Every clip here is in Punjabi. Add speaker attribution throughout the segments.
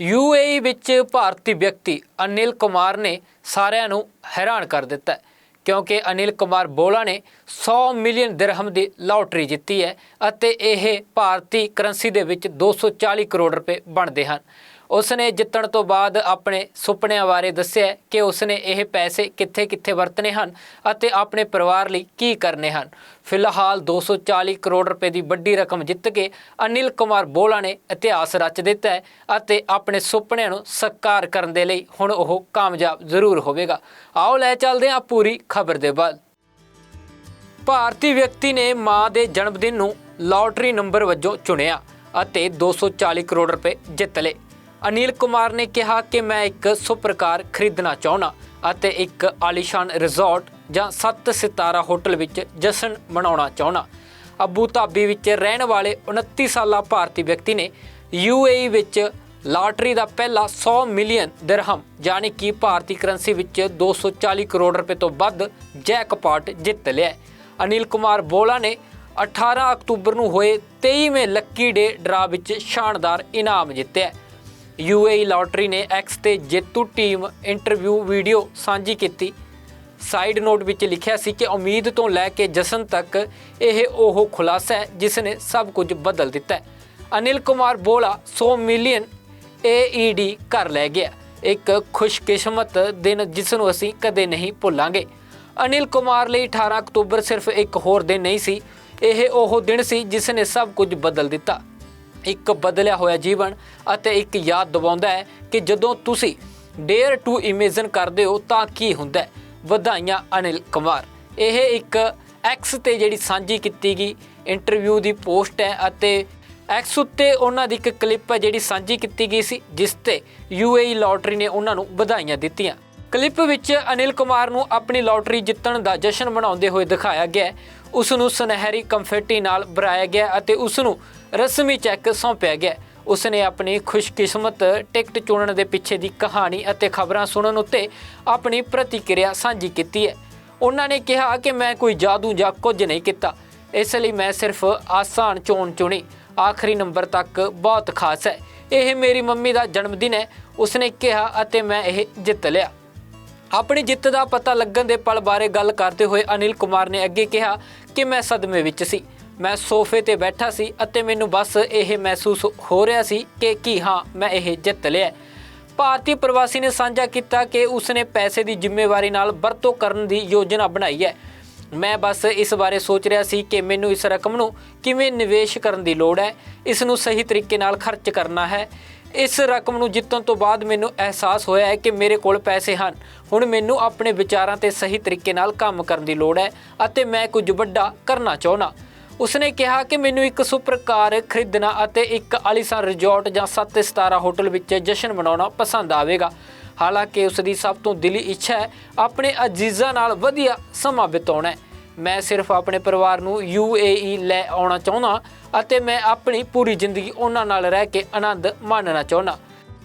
Speaker 1: ਯੂਏਈ ਵਿੱਚ ਭਾਰਤੀ ਵਿਅਕਤੀ ਅਨਿਲ ਕੁਮਾਰ ਨੇ ਸਾਰਿਆਂ ਨੂੰ ਹੈਰਾਨ ਕਰ ਦਿੱਤਾ ਕਿਉਂਕਿ ਅਨਿਲ ਕੁਮਾਰ ਬੋਲਾ ਨੇ 100 ਮਿਲੀਅਨ ਦਿਰਹਮ ਦੀ ਲਾਟਰੀ ਜਿੱਤੀ ਹੈ ਅਤੇ ਇਹ ਭਾਰਤੀ ਕਰੰਸੀ ਦੇ ਵਿੱਚ 240 ਕਰੋੜ ਰੁਪਏ ਬਣਦੇ ਹਨ। ਉਸਨੇ ਜਿੱਤਣ ਤੋਂ ਬਾਅਦ ਆਪਣੇ ਸੁਪਨਿਆਂ ਬਾਰੇ ਦੱਸਿਆ ਹੈ ਕਿ ਉਸਨੇ ਇਹ ਪੈਸੇ ਕਿੱਥੇ-ਕਿੱਥੇ ਵਰਤਣੇ ਹਨ ਅਤੇ ਆਪਣੇ ਪਰਿਵਾਰ ਲਈ ਕੀ ਕਰਨੇ ਹਨ। ਫਿਲਹਾਲ 240 ਕਰੋੜ ਰੁਪਏ ਦੀ ਵੱਡੀ ਰਕਮ ਜਿੱਤ ਕੇ ਅਨਿਲ ਕੁਮਾਰ ਬੋਲਾ ਨੇ ਇਤਿਹਾਸ ਰਚ ਦਿੱਤਾ ਹੈ ਅਤੇ ਆਪਣੇ ਸੁਪਨਿਆਂ ਨੂੰ ਸਾਕਾਰ ਕਰਨ ਦੇ ਲਈ ਹੁਣ ਉਹ ਕਾਮਯਾਬ ਜ਼ਰੂਰ ਹੋਵੇਗਾ। ਆਓ ਲੈ ਚੱਲਦੇ ਹਾਂ ਪੂਰੀ ਖਬਰ ਦੇ ਬਾਅਦ ਭਾਰਤੀ ਵਿਅਕਤੀ ਨੇ ਮਾਂ ਦੇ ਜਨਮ ਦਿਨ ਨੂੰ ਲਾਟਰੀ ਨੰਬਰ ਵਜੋਂ ਚੁਣਿਆ ਅਤੇ 240 ਕਰੋੜ ਰੁਪਏ ਜਿੱਤ ਲਏ। ਅਨਿਲ ਕੁਮਾਰ ਨੇ ਕਿਹਾ ਕਿ ਮੈਂ ਇੱਕ ਸੁਪਰਕਾਰ ਖਰੀਦਣਾ ਚਾਹੁੰਦਾ ਅਤੇ ਇੱਕ ਆਲੀਸ਼ਾਨ ਰਿਜ਼ੋਰਟ ਜਾਂ 7 ਸਿਤਾਰਾ ਹੋਟਲ ਵਿੱਚ ਜਸ਼ਨ ਮਨਾਉਣਾ ਚਾਹੁੰਦਾ। ਅਬੂ ਧਾਬੀ ਵਿੱਚ ਰਹਿਣ ਵਾਲੇ 29 ਸਾਲਾ ਭਾਰਤੀ ਵਿਅਕਤੀ ਨੇ ਯੂਏਈ ਵਿੱਚ ਲਾਟਰੀ ਦਾ ਪਹਿਲਾ 100 ਮਿਲੀਅਨ ਦਿਰਹਮ, ਯਾਨੀ ਕਿ ਭਾਰਤੀ ਕਰੰਸੀ ਵਿੱਚ 240 ਕਰੋੜ ਰੁਪਏ ਤੋਂ ਵੱਧ ਜੈਕਪਾਟ ਜਿੱਤ ਲਿਆ ਅਨਿਲ ਕੁਮਾਰ ਬੋਲਾ ਨੇ 18 ਅਕਤੂਬਰ ਨੂੰ ਹੋਏ 23ਵੇਂ ਲੱਕੀ ਡੇ ਡਰਾ ਵਿੱਚ ਸ਼ਾਨਦਾਰ ਇਨਾਮ ਜਿੱਤਿਆ ਯੂਏਈ ਲਾਟਰੀ ਨੇ ਐਕਸ ਤੇ ਜੇਤੂ ਟੀਮ ਇੰਟਰਵਿਊ ਵੀਡੀਓ ਸਾਂਝੀ ਕੀਤੀ। ਸਾਈਡ ਨੋਟ ਵਿੱਚ ਲਿਖਿਆ ਸੀ ਕਿ ਉਮੀਦ ਤੋਂ ਲੈ ਕੇ ਜਸ਼ਨ ਤੱਕ ਇਹ ਉਹ ਖੁਲਾਸਾ ਹੈ ਜਿਸ ਨੇ ਸਭ ਕੁਝ ਬਦਲ ਦਿੱਤਾ ਅਨਿਲ ਕੁਮਾਰ ਬੋਲਾ 100 ਮਿਲੀਅਨ AED ਘਰ ਲੈ ਗਿਆ। ਇੱਕ ਖੁਸ਼ਕਿਸਮਤ ਦਿਨ ਜਿਸ ਨੂੰ ਅਸੀਂ ਕਦੇ ਨਹੀਂ ਭੁੱਲਾਂਗੇ। ਅਨਿਲ ਕੁਮਾਰ ਲਈ 18 ਅਕਤੂਬਰ ਸਿਰਫ ਇੱਕ ਹੋਰ ਦਿਨ ਨਹੀਂ ਸੀ। ਇਹ ਉਹ ਦਿਨ ਸੀ ਜਿਸ ਨੇ ਸਭ ਕੁਝ ਬਦਲ ਦਿੱਤਾ। ਇੱਕ ਬਦਲਿਆ ਹੋਇਆ ਜੀਵਨ ਅਤੇ ਇੱਕ ਯਾਦ ਦਿਵਾਉਂਦਾ ਹੈ ਕਿ ਜਦੋਂ ਤੁਸੀਂ ਡੇਅਰ ਟੂ ਇਮੇਜਨ ਕਰਦੇ ਹੋ ਤਾਂ ਕੀ ਹੁੰਦਾ ਹੈ? ਵਧਾਈਆਂ, ਅਨਿਲ ਕੁਮਾਰ। ਇਹ ਇੱਕ ਐਕਸ ਤੇ ਜਿਹੜੀ ਸਾਂਝੀ ਕੀਤੀ ਗਈ ਇੰਟਰਵਿਊ ਦੀ ਪੋਸਟ ਹੈ ਅਤੇ ਐਕਸ ਉੱਤੇ ਉਹਨਾਂ ਦੀ ਇੱਕ ਕਲਿੱਪ ਹੈ ਜਿਹੜੀ ਸਾਂਝੀ ਕੀਤੀ ਗਈ ਸੀ, ਜਿਸ ਤੇ ਯੂਏਈ ਲਾਟਰੀ ਨੇ ਉਹਨਾਂ ਨੂੰ ਵਧਾਈਆਂ ਦਿੱਤੀਆਂ। ਕਲਿੱਪ ਵਿੱਚ ਅਨਿਲ ਕੁਮਾਰ ਨੂੰ ਆਪਣੀ ਲਾਟਰੀ ਜਿੱਤਣ ਦਾ ਜਸ਼ਨ ਮਨਾਉਂਦੇ ਹੋਏ ਦਿਖਾਇਆ ਗਿਆ ਹੈ। ਉਸ ਨੂੰ ਸੁਨਹਿਰੀ ਕੰਫੈਟੀ ਨਾਲ ਬਰਾਇਆ ਗਿਆ ਅਤੇ ਉਸ ਨੂੰ ਰਸਮੀ ਚੈੱਕ ਸੌਂਪਿਆ ਗਿਆ। ਉਸ ਨੇ ਆਪਣੀ ਖੁਸ਼ਕਿਸਮਤ ਟਿਕਟ ਚੁਣਨ ਦੇ ਪਿੱਛੇ ਦੀ ਕਹਾਣੀ ਅਤੇ ਖਬਰਾਂ ਸੁਣਨ ਉੱਤੇ ਆਪਣੀ ਪ੍ਰਤੀਕਿਰਿਆ ਸਾਂਝੀ ਕੀਤੀ ਹੈ। ਉਹਨਾਂ ਨੇ ਕਿਹਾ ਕਿ ਮੈਂ ਕੋਈ ਜਾਦੂ ਜਾਂ ਕੁਝ ਨਹੀਂ ਕੀਤਾ। ਇਸ ਲਈ ਮੈਂ ਸਿਰਫ ਆਸਾਨ ਚੋਣ ਚੁਣੀ। ਆਖਰੀ ਨੰਬਰ ਤੱਕ ਬਹੁਤ ਖਾਸ ਹੈ। ਇਹ ਮੇਰੀ ਮੰਮੀ ਦਾ ਜਨਮ ਦਿਨ ਹੈ। ਉਸਨੇ ਕਿਹਾ ਅਤੇ ਮੈਂ ਇਹ ਜਿੱਤ ਲਿਆ। ਆਪਣੀ ਜਿੱਤ ਦਾ ਪਤਾ ਲੱਗਣ ਦੇ ਪਲ ਬਾਰੇ ਗੱਲ ਕਰਦੇ ਹੋਏ ਅਨਿਲ ਕੁਮਾਰ ਨੇ ਅੱਗੇ ਕਿਹਾ ਕਿ ਮੈਂ ਸਦਮੇ ਵਿੱਚ ਸੀ। ਮੈਂ ਸੋਫੇ ਤੇ ਬੈਠਾ ਸੀ ਅਤੇ ਮੈਨੂੰ ਬਸ ਇਹ ਮਹਿਸੂਸ ਹੋ ਰਿਹਾ ਸੀ ਕਿ ਕੀ ਹਾਂ, ਮੈਂ ਇਹ ਜਿੱਤ ਲਿਆ। ਭਾਰਤੀ ਪ੍ਰਵਾਸੀ ਨੇ ਸਾਂਝਾ ਕੀਤਾ ਕਿ ਉਸਨੇ ਪੈਸੇ ਦੀ ਜ਼ਿੰਮੇਵਾਰੀ ਨਾਲ ਵਰਤੋਂ ਕਰਨ ਦੀ ਯੋਜਨਾ ਬਣਾਈ ਹੈ। ਮੈਂ ਬਸ ਇਸ ਬਾਰੇ ਸੋਚ ਰਿਹਾ ਸੀ ਕਿ ਮੈਨੂੰ ਇਸ ਰਕਮ ਨੂੰ ਕਿਵੇਂ ਨਿਵੇਸ਼ ਕਰਨ ਦੀ ਲੋੜ ਹੈ, ਇਸ ਨੂੰ ਸਹੀ ਤਰੀਕੇ ਨਾਲ ਖਰਚ ਕਰਨਾ ਹੈ। ਇਸ ਰਕਮ ਨੂੰ ਜਿੱਤਣ ਤੋਂ ਬਾਅਦ ਮੈਨੂੰ ਅਹਿਸਾਸ ਹੋਇਆ ਹੈ ਕਿ ਮੇਰੇ ਕੋਲ ਪੈਸੇ ਹਨ। ਹੁਣ ਮੈਨੂੰ ਆਪਣੇ ਵਿਚਾਰਾਂ ਤੇ ਸਹੀ ਤਰੀਕੇ ਨਾਲ ਕੰਮ ਕਰਨ ਦੀ ਲੋੜ ਹੈ ਅਤੇ ਮੈਂ ਕੁਝ ਵੱਡਾ ਕਰਨਾ ਚਾਹੁੰਦਾ। ਉਸਨੇ ਕਿਹਾ ਕਿ ਮੈਨੂੰ ਇੱਕ ਸੁਪਰ ਕਾਰ ਖਰੀਦਣਾ ਅਤੇ ਇੱਕ ਆਲੀਸ਼ਾਨ ਰਿਜ਼ੋਰਟ ਜਾਂ 7 ਸਿਤਾਰਾ ਹੋਟਲ ਵਿੱਚ ਜਸ਼ਨ ਮਨਾਉਣਾ ਪਸੰਦ ਆਵੇਗਾ। ਹਾਲਾਂਕਿ ਉਸ ਦੀ ਸਭ ਤੋਂ ਦਿਲੀ ਇੱਛਾ ਹੈ ਆਪਣੇ ਅਜ਼ੀਜ਼ਾਂ ਨਾਲ ਵਧੀਆ ਸਮਾਂ ਬਿਤਾਉਣਾ ਹੈ। ਮੈਂ ਸਿਰਫ ਆਪਣੇ ਪਰਿਵਾਰ ਨੂੰ UAE ਲੈ ਆਉਣਾ ਚਾਹੁੰਦਾ ਅਤੇ ਮੈਂ ਆਪਣੀ ਪੂਰੀ ਜ਼ਿੰਦਗੀ ਉਹਨਾਂ ਨਾਲ ਰਹਿ ਕੇ ਆਨੰਦ ਮਾਣਨਾ ਚਾਹੁੰਦਾ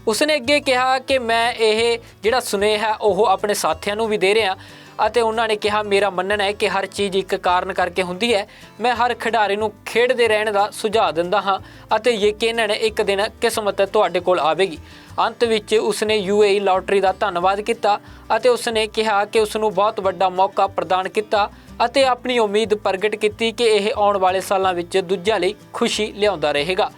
Speaker 1: ਉਸਨੇ ਅੱਗੇ ਕਿਹਾ ਕਿ ਮੈਂ ਇਹ ਜਿਹੜਾ ਸੁਨੇਹਾ ਉਹ ਆਪਣੇ ਸਾਥੀਆਂ ਨੂੰ ਵੀ ਦੇ ਰਿਹਾ ਅਤੇ ਉਹਨਾਂ ਨੇ ਕਿਹਾ, ਮੇਰਾ ਮੰਨਣਾ ਹੈ ਕਿ ਹਰ ਚੀਜ਼ ਇੱਕ ਕਾਰਨ ਕਰਕੇ ਹੁੰਦੀ ਹੈ। ਮੈਂ ਹਰ ਖਿਡਾਰੀ ਨੂੰ ਖੇਡਦੇ ਰਹਿਣ ਦਾ ਸੁਝਾਅ ਦਿੰਦਾ ਹਾਂ ਅਤੇ ਯਕੀਨਨ ਇੱਕ ਦਿਨ ਕਿਸਮਤ ਤੁਹਾਡੇ ਕੋਲ ਆਵੇਗੀ। ਅੰਤ ਵਿੱਚ ਉਸਨੇ UAE ਲਾਟਰੀ ਦਾ ਧੰਨਵਾਦ ਕੀਤਾ ਅਤੇ ਉਸਨੇ ਕਿਹਾ ਕਿ ਉਸ ਨੂੰ ਬਹੁਤ ਵੱਡਾ ਮੌਕਾ ਪ੍ਰਦਾਨ ਕੀਤਾ ਅਤੇ ਆਪਣੀ ਉਮੀਦ ਪ੍ਰਗਟ ਕੀਤੀ ਕਿ ਇਹ ਆਉਣ ਵਾਲੇ ਸਾਲਾਂ ਵਿੱਚ ਦੂਜਿਆਂ ਲਈ ਖੁਸ਼ੀ ਲਿਆਉਂਦਾ ਰਹੇਗਾ।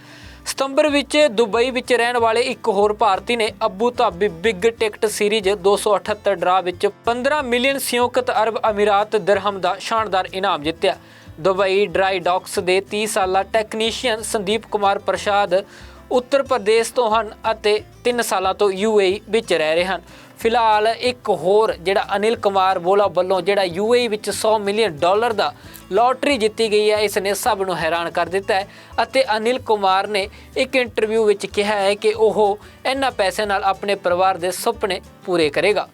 Speaker 1: ਸਤੰਬਰ ਵਿੱਚ ਦੁਬਈ ਵਿੱਚ ਰਹਿਣ ਵਾਲੇ ਇੱਕ ਹੋਰ ਭਾਰਤੀ ਨੇ Abu Dhabi big ticket series 278 draw ਵਿੱਚ 15 ਮਿਲੀਅਨ ਸੰਯੁਕਤ ਅਰਬ ਅਮੀਰਾਤ ਦਰਹਮ ਦਾ ਸ਼ਾਨਦਾਰ ਇਨਾਮ ਜਿੱਤਿਆ। ਦੁਬਈ ਡਰਾਈ ਡਾਕਸ ਦੇ 30 ਸਾਲਾ ਟੈਕਨੀਸ਼ੀਅਨ ਸੰਦੀਪ ਕੁਮਾਰ ਪ੍ਰਸ਼ਾਦ ਉੱਤਰ ਪ੍ਰਦੇਸ਼ ਤੋਂ ਹਨ ਅਤੇ 3 ਸਾਲਾਂ ਤੋਂ ਯੂਏਈ ਵਿੱਚ ਰਹਿ ਰਹੇ ਹਨ। ਫਿਲਹਾਲ ਇੱਕ ਹੋਰ ਜਿਹੜਾ ਅਨਿਲ ਕੁਮਾਰ ਬੋਲਾ ਵੱਲੋਂ ਜਿਹੜਾ ਯੂਏਈ ਵਿੱਚ 100 ਮਿਲੀਅਨ ਡਾਲਰ ਦਾ ਲਾਟਰੀ ਜਿੱਤੀ ਗਈ ਹੈ, ਇਸ ਨੇ ਸਭ ਨੂੰ ਹੈਰਾਨ ਕਰ ਦਿੱਤਾ ਹੈ ਅਤੇ ਅਨਿਲ ਕੁਮਾਰ ਨੇ ਇੱਕ ਇੰਟਰਵਿਊ ਵਿੱਚ ਕਿਹਾ ਹੈ ਕਿ ਉਹ ਇਹਨਾਂ ਪੈਸੇ ਨਾਲ ਆਪਣੇ ਪਰਿਵਾਰ ਦੇ ਸੁਪਨੇ ਪੂਰੇ ਕਰੇਗਾ।